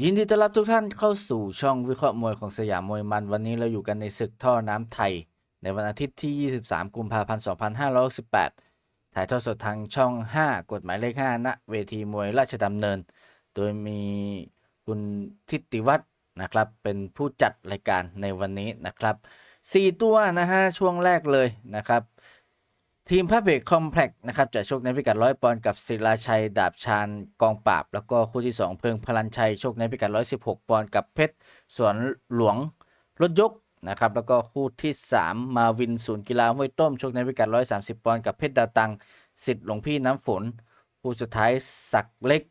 ยินดีต้อนรับทุกท่านเข้าสู่ช่องวิเคราะห์มวยของสยามมวยมัน วันนี้เราอยู่กันในศึกท่อน้ำไทย ในวันอาทิตย์ที่ 23 กุมภาพันธ์ 2568ถ่ายทอดสดทางช่อง 5 กฎหมายเลข 5 ณ เวทีมวยราชดำเนิน โดยมีคุณทิติวัฒน์นะครับ เป็นผู้จัดรายการในวันนี้นะครับ 4 ตัวนะฮะช่วงแรกเลยนะครับ ทีมพระเบรกคอมเพล็กซ์นะครับจะชกในพิกัดร้อยปอนด์กับศิลาชัย ดาบชาญกองปราบ แล้วก็คู่ที่ 2 เพิงพลันชัยชกในพิกัด116ปอนด์กับเพชรสวนหลวงรถยกนะครับแล้วก็คู่ที่ 3 มาวินศูนย์กีฬาห้วยต้มชกในพิกัด130ปอนด์กับเพชรดาวตังสิทธิ์หลวงพี่น้ำฝน คู่สุดท้ายสักเล็ก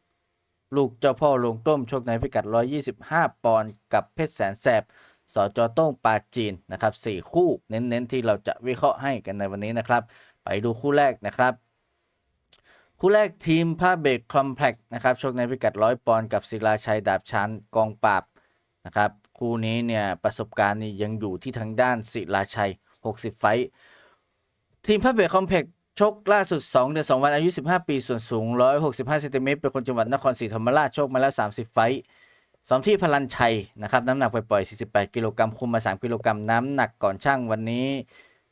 ลูกเจ้าพ่อลงต้มชกในพิกัด125ปอนด์กับเพชรแสนแสบสจโต้งปาจีนนะครับ4คู่เน้นๆที่เราจะวิเคราะห์ให้กันในวันนี้นะครับ ไปดูคู่แรกนะครับคู่แรกทีมผ้าเบรกคอมเพล็กซ์นะครับชกในพิกัดร้อยปอนด์กับศิลาชัยดาบชันกองปราบนะครับคู่นี้เนี่ยประสบการณ์นี่ยังอยู่ที่ทางด้านศิลาชัย 60 ไฟทีมผ้าเบรกคอมเพล็กซ์ชกล่าสุด 2 เดือน 2 วันอายุ 15 ปีส่วนสูง 165เซนติเมตรเป็นคนจังหวัดนครศรีธรรมราชชกมาแล้ว 30 ไฟท์ซ้อมที่พลันชัยนะครับน้ำหนักปล่อยๆ48 กิโลกรัมคุมมา 3 กิโลกรัมน้ำหนักก่อนช่างวันนี้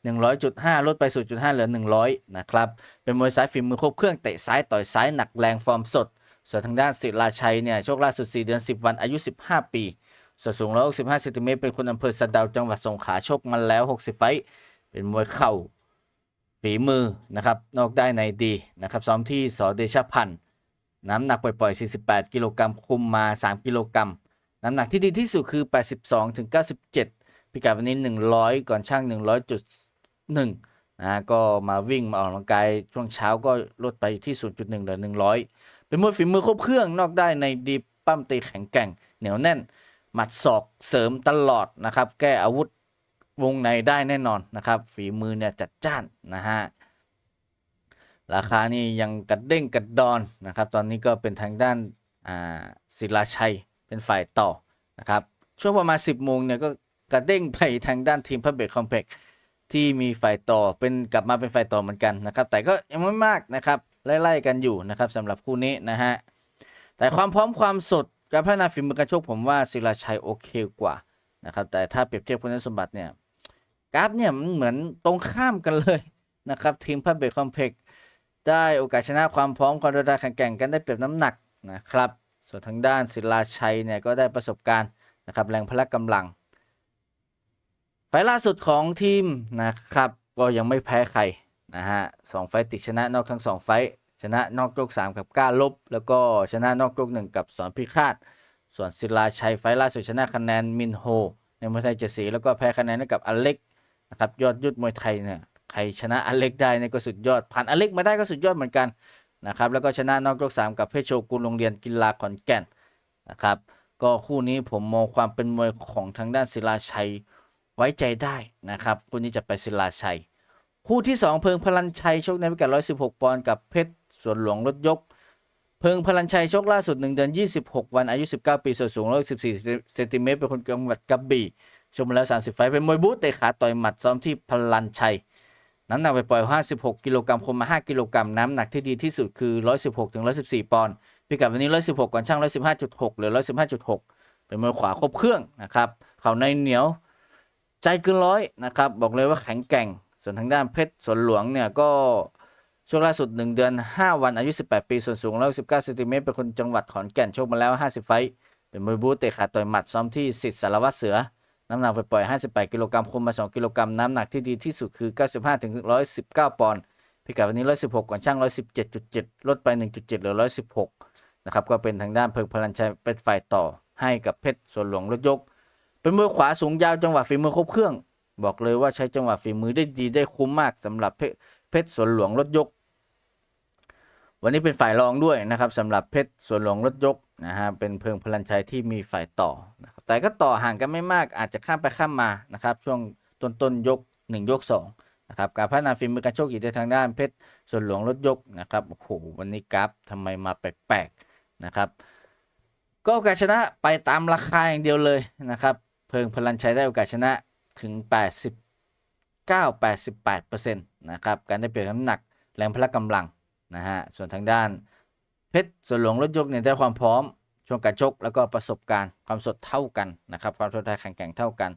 100.5 ลดไป 0.5 เหลือ 100 นะครับ เป็นมวยซ้ายฝีมือครบเครื่องเตะซ้ายต่อยซ้ายหนักแรงฟอร์มสด ส่วนทางด้านศิลาชัยเนี่ยโชคล่าสุด 4 เดือน 10 วันอายุ 15 ปีส่วนสูง 165เซนติเมตรเป็นคนอำเภอสะเดาจังหวัดสงขลาชกมาแล้ว 60 ไฟเป็นมวยเข่าฝีมือนะครับนอกได้ในดีนะครับซ้อมที่สอเดชพันธ์น้ำหนักปล่อยๆ 48 กิโลกรัมคุมมา 3 กิโลกรัมน้ำหนักที่ดีที่สุดคือ 82ถึง97 พิกัดวันนี้ 100 ก่อนช่าง 100.1นะฮะก็มาวิ่งมาออกกำลังกายช่วงเช้าก็ลดไปที่ 0.1เหลือ100 เป็นมวยฝีมือครบเครื่องนอกได้ในดีปั้มตีแข็งแกร่ง เหนียวแน่น หมัดศอกเสริมตลอดนะครับ แก้อาวุธวงในได้แน่นอนนะครับ ฝีมือเนี่ยจัดจ้านนะฮะราคานี่ยังกระเด้งกระดอนนะครับ ตอนนี้ก็เป็นทางด้านอ่าศิลาชัยเป็นฝ่ายต่อนะครับ ช่วงประมาณ 10โมงเนี่ยก็กระเด้งไปทางด้านทีมพับเบกคอมเพล็ก ที่มีฝ่ายต่อเป็นกลับมาเป็นฝ่ายต่อเหมือนกันนะครับ แต่ก็ยังไม่มากนะครับไล่ๆกันอยู่นะครับสำหรับคู่นี้นะฮะแต่ความพร้อมความสดการพัฒนาฝีมือการชกผมว่าศิลาชัยโอเคกว่านะครับแต่ถ้าเปรียบเทียบคุณสมบัติเนี่ยกราฟเนี่ยมันเหมือนตรงข้ามกันเลยนะครับทีมพับเบกคอมเพล็กได้โอกาสชนะความพร้อมความระดับแข่งแกร่งกันได้เปรียบน้ำหนักนะครับส่วนทางด้านศิลาชัยเนี่ยก็ได้ประสบการณ์นะครับแรงพละกำลัง ไฟล่าสุดของทีมนะครับ ก็ยังไม่แพ้ใครนะฮะสองไฟติดชนะนอกทั้งสองไฟชนะนอกยก3กับก้าลบ แล้วก็ชนะนอกยก1กับสอนพิฆาต ส่วนศิลาชัยไฟล่าสุดชนะคะแนนมินโฮ ในมวยไทยเจดสีแล้วก็แพ้คะแนนให้กับอเล็กนะครับยอดยุทธมวยไทยเนี่ยใครชนะอเล็กได้นี่ก็สุดยอดผ่านอเล็กมาได้ก็สุดยอดเหมือนกันนะครับแล้วก็ชนะนอกยก3กับเพชรโชกุนโรงเรียนกีฬาขอนแก่นนะครับก็คู่นี้ผมมองความเป็นมวยของทางด้านศิลาชัย ไว้ใจได้นะครับคู่นี้จะไปศิลาชัย คู่ที่ 2 เพิงพลันชัยชกในพิกัด116 ปอนด์กับเพชรสวนหลวงรถยก เพิงพลันชัยชกล่าสุด 1 เดือน 26 วันอายุ 19 ปีส่วนสูง114เซนติเมตรเป็นคนจังหวัดกระบี่ชมมาแล้ว 30 ไฟเป็นมวยบู๊เตะขาต่อยหมัดซ้อมที่พลันชัยน้ำหนักไปปล่อย 56 กิโลกรัมคมมา 5 กิโลกรัม น้ำหนักที่ดีที่สุดคือ 116 ถึง 114 ปอนด์ พิกัดวันนี้ 116 ก่อนช่าง 115.6 หรือ 115.6 เป็นมวยขวาครบเครื่องนะครับ เข่าในเหนียว ใจเกินร้อยนะครับ บอกเลยว่าแข็งแกร่ง ส่วนทางด้านเพชรสวนหลวงเนี่ยก็ช่วงล่าสุด 1 เดือน 5 วันอายุ 18 ปี ส่วนสูง 119เซนติเมตรเป็นคนจังหวัดขอนแก่นชกมาแล้ว 50 ไฟเป็นมวยบูเตะขาต่อยหมัดซ้อมที่สิทธิ์สารวัตรเสือ น้ำหนักไปปล่อย 58 กิโลกรัมคุมมา 2 กิโลกรัมน้ำหนักที่ดีที่สุดคือ 95ถึง119 ปอนด์พิกัดวันนี้ 116ก่อนช่าง 117.7 ลดไป 1.7เหลือ 116 นะครับก็เป็นทางด้านเพิงพลันชัยเป็นฝ่ายต่อให้กับเพชรสวนหลวงรถยก เป็นมวยขวาสูงยาวจังหวะฝีมือครบเครื่อง บอกเลยว่าใช้จังหวะฝีมือได้ดีได้คุ้มมากสำหรับเพชรเพชรสวนหลวงรถยก วันนี้เป็นฝ่ายรองด้วยนะครับสำหรับเพชรสวนหลวงรถยกนะฮะเป็นเพิงพลันชัยที่มีฝ่ายต่อนะครับแต่ก็ต่อห่างกันไม่มากอาจจะข้ามไปข้ามมานะครับ ช่วงต้นต้นยก 1 ยก2นะครับการพัฒนาฝีมือการโชคอยู่ในทางด้านเพชรสวนหลวงรถยกนะครับโอ้โหวันนี้กราฟทำไมมาแปลกๆนะครับ ก็กาสชนะไปตามราคาอย่างเดียวเลยนะครับ เพิงพลันชัยได้โอกาสชนะถึง 89-88%นะครับ การได้เปรียบน้ำหนักแรงพละกำลังนะฮะ ส่วนทางด้านเพชรสวนหลวงรถยกเนี่ยได้ความพร้อม ช่วงการชกแล้วก็ประสบการณ์ความสดเท่ากันนะครับ ความทนทานแข็งแกร่งเท่ากัน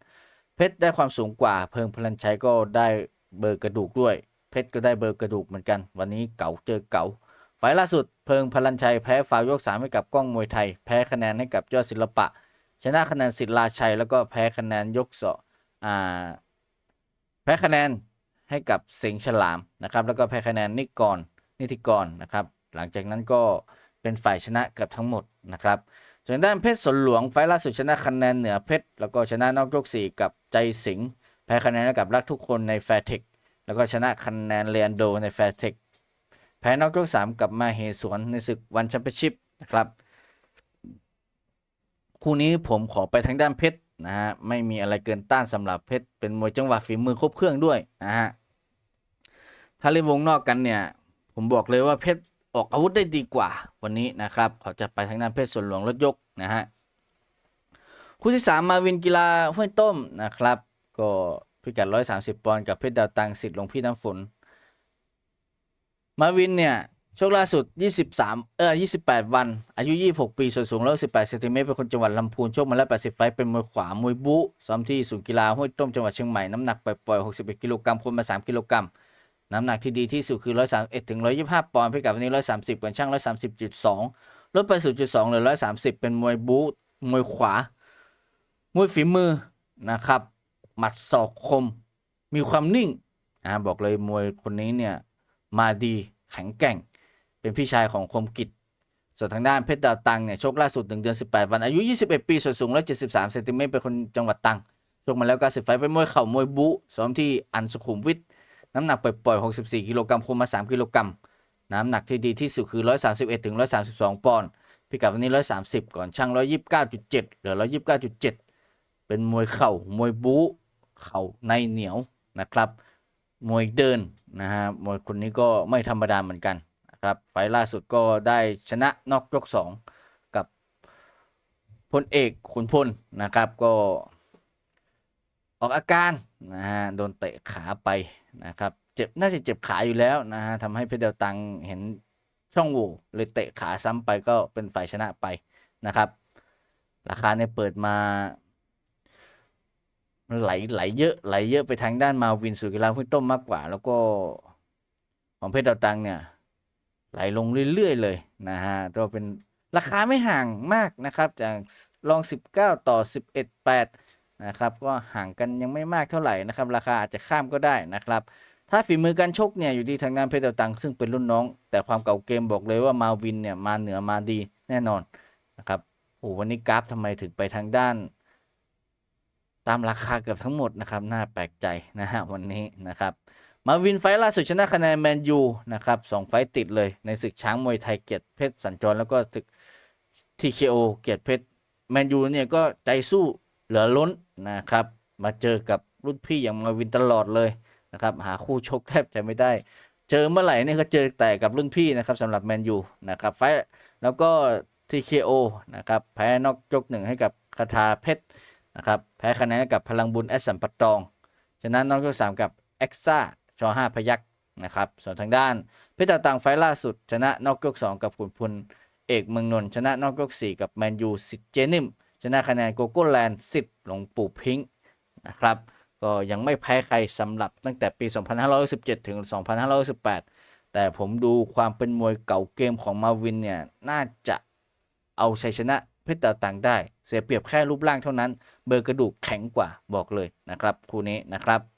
เพชรได้ความสูงกว่า เพิงพลันชัยก็ได้เบอร์กระดูกด้วย เพชรก็ได้เบอร์กระดูกเหมือนกัน วันนี้เก๋าเจอเก๋าไฟล่าสุดเพิงพลันชัยแพ้ฟาวยกสามให้กับกล้องมวยไทย แพ้คะแนนให้กับยอดศิลปะ ชนะคะแนนศิลาชัย แล้วก็แพ้คะแนนยกสออ่าแพ้คะแนนให้กับสิงห์ฉลามนะครับแล้วก็แพ้คะแนนนิกรนิติกรนะครับหลังจากนั้นก็เป็นฝ่ายชนะกับทั้งหมดนะครับส่วนด้านเพชรสนหลวงไฟล์ล่าสุดชนะคะแนนเหนือเพชรแล้วก็ชนะนอกยกสี่กับใจสิงห์แพ้คะแนนให้กับรักทุกคนในแฟร์เทคแล้วก็ชนะคะแนนเรียนโดในแฟร์เทคแพ้นอกยกสามกับมาเฮสวนในศึกวันแชมเปี้ยนชิพนะครับ คู่นี้ผมขอไปทางด้านเพชรนะฮะไม่มีอะไรเกินต้านสำหรับเพชรเป็นมวยจังหวะฝีมือครบเครื่องด้วยนะฮะถ้าเล่นวงนอกกันเนี่ย ผมบอกเลยว่าเพชรออกอาวุธได้ดีกว่าวันนี้นะครับขอจะไปทางด้านเพชรส่วนหลวงรถยกนะฮะคู่ที่ 3 มาวินกีฬาห้วยต้มนะครับ ก็พิกัด 130 ปอนด์กับเพชรดาวตังสิทธิ์หลวงพี่น้ำฝน มาวินเนี่ย โชคล่าสุด 23 เออ28 วัน อายุ 26 ปี ส่วนสูง118เซนติเมตร เป็นคนจังหวัดลำพูน โชคมาแล้ว 80 ไฟต์เป็นมวยขวา มวยบุซ้อมที่ศูนย์กีฬาห้วยต้ม จังหวัดเชียงใหม่ น้ำหนักปล่อยๆ61 กิโลกรัม คนมา 3 กิโลกรัม น้ำหนักที่ดีที่สุดคือ 131ถึง125 ปอนด์พิกัดวันนี้ 130ก่อนช่าง 130.2 ลดไป 0.2เหลือ 130 เป็นมวยบู๊มวยขวา มวยฝีมือ นะครับ หมัดศอกคม มีความนิ่ง นะ บอกเลยมวยคนนี้เนี่ย มาดี แข็งแกร่ง เป็นพี่ชายของคมกิจ ส่วนทางด้านเพชรดาวตังเนี่ยชกล่าสุด1เดือน 18 วัน อายุ 21 ปี ส่วนสูง 173เซนติเมตรเป็นคนจังหวัดตังชกมาแล้ว90ไฟเป็นมวยเข่ามวยบู๊ซ้อมที่อันสุขุมวิทน้ำหนักปล่อยๆ64 กิโลกรัมคุมมา 3 กิโลกรัมน้ำหนักที่ดีที่สุดคือ 131ถึง132 ปอนด์พิกัดวันนี้ 130 ก่อนช่าง 129.7เหลือ 129.7 เป็นมวยเข่ามวยบู๊เข่าในเหนียวนะครับ มวยเดินนะฮะมวยคนนี้ก็ไม่ธรรมดาเหมือนกัน ครับไฟล์ล่าสุดก็ได้ชนะนอกยก 2 กับพลเอกขุนพลนะครับก็ออกอาการนะฮะโดนเตะขาไปนะครับเจ็บน่าจะเจ็บขาอยู่แล้วนะฮะทำให้เพชรเดาตังเห็นช่องโหว่เลยเตะขาซ้ำไปก็เป็นฝ่ายชนะไปนะครับ ราคาเนี่ยเปิดมาไหลไหลเยอะไหลเยอะไปทางด้านมาวินสุกีฬาพุ่ต้มมากกว่า แล้วก็ของเพชรดาวตังเนี่ย ไหลลงเรื่อย ๆ เลยนะฮะก็เป็นราคาไม่ห่างมากนะครับ จากลอง 19 ต่อ 11 8 นะครับ ก็ห่างกันยังไม่มากเท่าไหร่นะครับ ราคาอาจจะข้ามก็ได้นะครับ ถ้าฝีมือการชกเนี่ยอยู่ที่ทางด้านเพชรดาวตังซึ่งเป็นรุ่นน้อง แต่ความเก่าเกมบอกเลยว่ามาวินเนี่ยมาเหนือมาดีแน่นอนนะครับโอ้วันนี้กราฟทำไมถึงไปทางด้าน ตามราคาเกือบทั้งหมดนะครับ น่าแปลกใจนะฮะวันนี้นะครับ มาวินไฟล์ล่าสุดชนะคะแนนแมนยูนะครับสองไฟต์ติดเลยในศึกช้างมวยไทยเกียรติเพชรสัญจรแล้วก็ศึก TKO เกียรติเพชรแมนยูเนี่ยก็ใจสู้เหลือล้นนะครับ มาเจอกับรุ่นพี่อย่างมาวินตลอดเลยนะครับหาคู่ชกแทบจะไม่ได้ เจอเมื่อไหร่เนี่ยก็เจอแต่กับรุ่นพี่นะครับสำหรับแมนยูนะครับไฟล์แล้วก็ TKO นะครับแพ้นอกยกหนึ่งให้กับคาทาเพชรนะครับแพ้คะแนนกับพลังบุญแอสสัมปตองชนะน้องยกสามกับเอ็กซ่า ชอห้าพยักนะครับ ส่วนทางด้านเพชรดางไฟล่าสุด ชนะนอกยกสองกับขุนพลเอกเมืองนนท์ชนะนอกยกสี่กับแมนยูสิทธิ์เจนิม ชนะคะแนนโกโก้แลนด์สิทธิ์หลวงปู่พิงค์นะครับ ก็ยังไม่แพ้ใครสำหรับตั้งแต่ปี 2517 ถึง 2518 แต่ผมดูความเป็นมวยเก่าเกมของมาวินเนี่ย น่าจะเอาชัยชนะเพชรดางได้ เสียเปรียบแค่รูปร่างเท่านั้น เบอร์กระดูกแข็งกว่าบอกเลยนะครับ คู่นี้นะครับ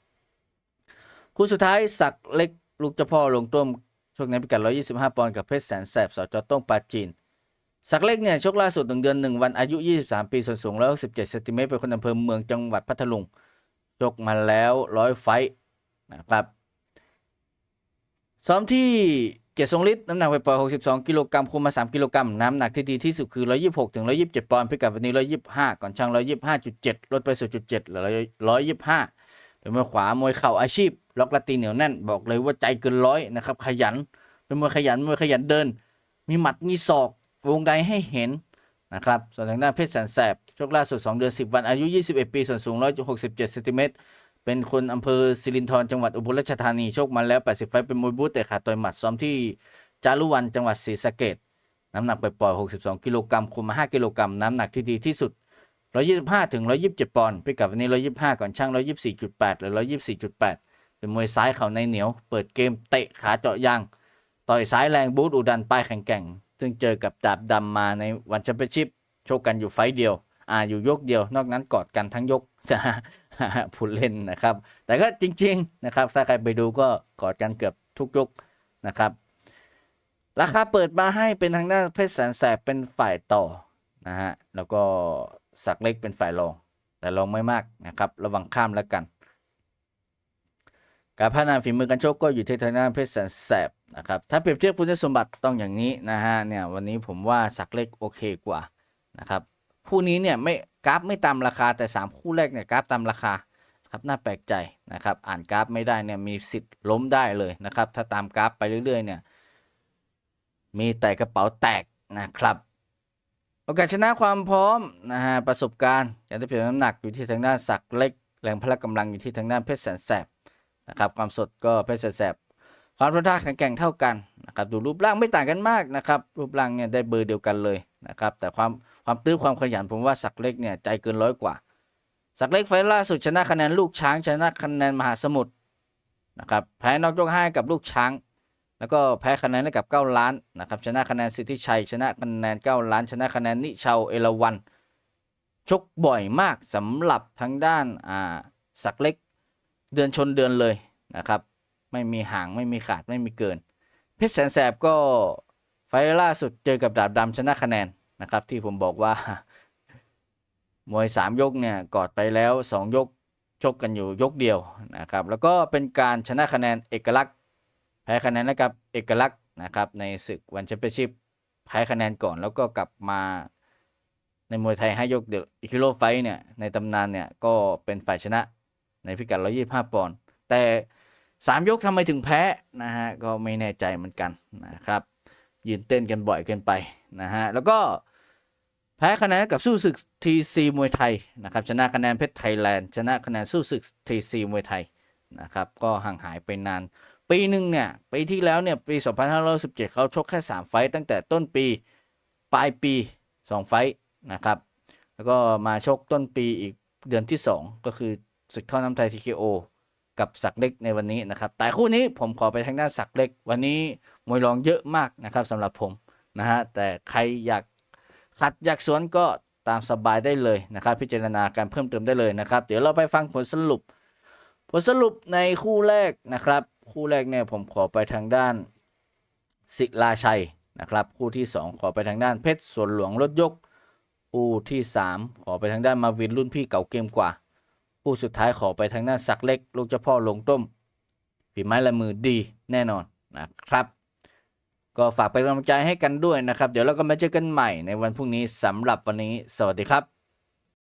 คู่สุดท้ายสักเล็กลูกเจ้าพ่อลงต้มชกในพิกัด 125 ปอนด์กับเพชรแสนแสบสจต้งปาจีนสักเล็กเนี่ยชกล่าสุด1เดือน1วันอายุ 23 ปีส่วนสูง167เซนติเมตรเป็นคนอำเภอเมืองจังหวัดพัทลุงชกมาแล้ว100ไฟนะครับซ้อมที่เกียรติทรงฤทธิ์น้ำหนักไปปล่อย62 กิโลกรัมคุมมา 3 กิโลกรัมน้ำหนักที่ดีที่สุดคือ 126ถึง127 ปอนด์พิกัดวันนี้ 125 ก่อนช่าง 125.7 ลดไป0.7เหลือ125เป็นมวยขวามวยเข่าอาชีพ ล็อกละตีเหนียวแน่นบอกเลยว่าใจเกินร้อยนะครับขยันเป็นมวยขยันมวยขยันเดิน มีหมัดมีศอกวงใดให้เห็นนะครับส่วนทางด้านเพชรแสนแสบชกล่าสุด 2 เดือน 10 วันอายุ 21 ปี ส่วนสูง 167เซนติเมตรเป็นคนอำเภอสิรินธรจังหวัดอุบลราชธานีโชคมาแล้ว 80 ไฟเป็นมวยบู๊เตะขาต่อยหมัดซ้อมที่จารุวันจังหวัดศรีสะเกดน้ำหนักไปปล่อย 62 กิโลกรัมคุมมา 5 กิโลกรัมน้ำหนักที่ดีที่สุด 125ถึง127 ปอนด์พิกัดวันนี้ 125 ก่อนช่าง 124.8 หรือ 124.8 เป็นมวยซ้ายเข่าในเหนียว เปิดเกมเตะขาเจาะยาง ต่อยซ้ายแรงบูทอุดันป้ายแข็งแกร่ง ซึ่งเจอกับดาบดำมาในวันแชมเปี้ยนชิพโชกกันอยู่ไฟเดียว อ่าอยู่ยกเดียว นอกนั้นกอดกันทั้งยกพูดเล่นนะครับ แต่ก็จริง ๆ นะครับ ถ้าใครไปดูก็กอดกันเกือบทุกยกนะครับ ราคาเปิดมาให้เป็นทางด้านเพชรแสนแสบเป็นฝ่ายต่อนะฮะแล้วก็สักเล็กเป็นฝ่ายรอง แต่รองไม่มากนะครับ ระวังข้ามแล้วกัน การพัฒนาฝีมือการชกก็อยู่ที่ทางด้านเพชรแสนแสบนะครับถ้าเปรียบเทียบคุณสมบัติต้องอย่างนี้นะฮะเนี่ยวันนี้ผมว่าสักเล็กโอเคกว่านะครับคู่นี้เนี่ยไม่กราฟไม่ตามราคาแต่ 3 คู่แรกเนี่ยกราฟตามราคาครับน่าแปลกใจนะครับอ่านกราฟไม่ได้เนี่ยมีสิทธิ์ล้มได้เลยนะครับถ้าตามกราฟไปเรื่อยๆเนี่ยมีแต่กระเป๋าแตกนะครับโอกาสชนะความพร้อมนะฮะประสบการณ์การได้เปรียบน้ำหนักอยู่ที่ทางด้านสักเล็ก แรงพละกำลังอยู่ที่ทางด้านเพชรแสนแสบ นะครับความสดก็เพชรแสนแสบความทนทานแข็งแกร่งเท่ากันนะครับดูรูปร่างไม่ต่างกันมากนะครับรูปร่างเนี่ยได้เบอร์เดียวกันเลยนะครับแต่ความความตื้อความขยันผมว่าสักเล็กเนี่ยใจเกินร้อยกว่า สักเล็กไฟล์ล่าสุดชนะคะแนนลูกช้างชนะคะแนนมหาสมุทรนะครับแพ้นอกยกให้กับลูกช้าง แล้วก็แพ้คะแนนให้กับ 9 ล้านนะครับชนะคะแนนสิทธิชัย ชนะคะแนน 9 ล้าน ชนะคะแนนนิชาวเอราวันชกบ่อยมากสำหรับทางด้านอ่าสักเล็ก เดือนชนเดือนเลยนะครับ ไม่มีห่างไม่มีขาดไม่มีเกิน เพชรแสนแสบก็ไฟล่าสุดเจอกับดาบดำชนะคะแนนนะครับ ที่ผมบอกว่ามวย 3 ยกเนี่ยกอดไปแล้ว 2 ยกชกกันอยู่ยกเดียวนะครับ แล้วก็เป็นการชนะคะแนนเอกลักษณ์แพ้คะแนนให้กับเอกลักษณ์นะครับในศึกวันแชมเปี้ยนชิพแพ้คะแนนก่อนแล้วก็กลับมาในมวยไทยให้ยกเดียวอิคิโลไฟเนี่ยในตำนานเนี่ยก็เป็นฝ่ายชนะ ในพิกัด 125 ปอนด์แต่ 3 ยกทำไมถึงแพ้นะฮะก็ไม่แน่ใจเหมือนกันนะครับ ยืนเต้นกันบ่อยเกินไปนะฮะแล้วก็แพ้คะแนนกับสู้ศึก TC มวยไทยนะครับชนะคะแนนเพชรไทยแลนด์ชนะคะแนนสู้ศึก TC มวยไทยนะครับก็ห่างหายไปนาน ปีหนึ่งเนี่ยปีที่แล้วเนี่ยปี 2517เขาชกแค่ 3 ไฟต์ตั้งแต่ต้นปีปลายปี 2 ไฟต์นะครับแล้วก็มาชกต้นปีอีกเดือนที่ 2 ก็คือ ศึกท่อน้ำไทย TKO กับสักเล็กในวันนี้นะครับ แต่คู่นี้ผมขอไปทางด้านสักเล็ก วันนี้มวยรองเยอะมากนะครับสำหรับผมนะฮะแต่ใครอยากขัดอยากสวนก็ตามสบายได้เลยนะครับ พิจารณาการเพิ่มเติมได้เลยนะครับ เดี๋ยวเราไปฟังผลสรุป ผลสรุปในคู่แรกนะครับ คู่แรกเนี่ยผมขอไปทางด้านศิลาชัยนะครับ คู่ที่ 2 ขอไปทางด้านเพชรสวนหลวงรถยกคู่ที่ 3 ขอไปทางด้านมาวินรุ่นพี่เก่าเกมกว่า คู่สุดท้ายขอไปทางด้านสักเล็ก ลูกเจ้าพ่อลงต้มฝีไม้ลายมือดีแน่นอนนะครับ ก็ฝากเป็นกำลังใจให้กันด้วยนะครับ เดี๋ยวเราก็มาเจอกันใหม่ในวันพรุ่งนี้สำหรับวันนี้ สวัสดีครับ